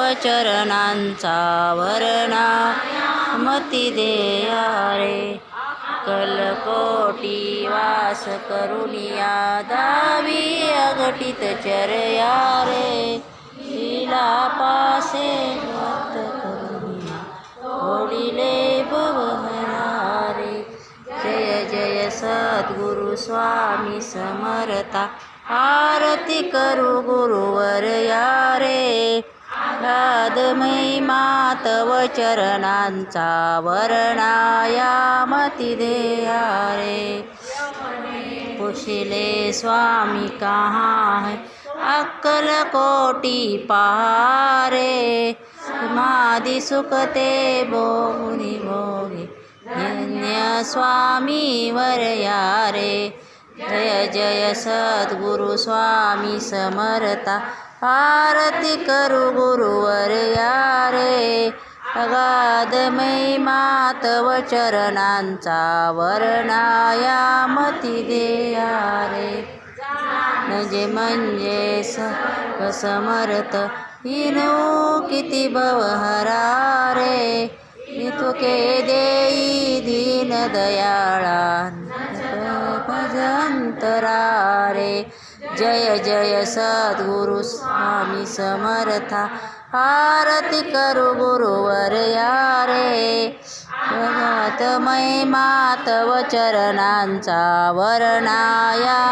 चरणांचा वर्णा मती देया रे कलकोटी वास करुनिया दावी अघटित चरया रे लीला पासे मत करुनिया ओडिले भवहरारे जय जय सद्गुरु स्वामी समर्था. आरती करू गुरुवर मी मातव चरणांचा वर्णाया मती देया रे पुशिले स्वामी कहाँ है अक्कल कोटी पहारे. समाधि सुखते भोगुनी भोगे धन्य स्वामी वरया रे जय जय सद्गुरु स्वामी समर्था। आरती करू गुरुवर या रे अगाधमयी मातव चरणांचा वर्णाया मती देया रे म्हणजे म्हणजे स समर्थ हिनू किती भवहरा रे तुके देई दीन दयाळा जंतरारे जय जय सद्गुरु स्वामी समर्था आरती करू गुरुवर या रे जगातमय मातव चरणांचा वर्णाया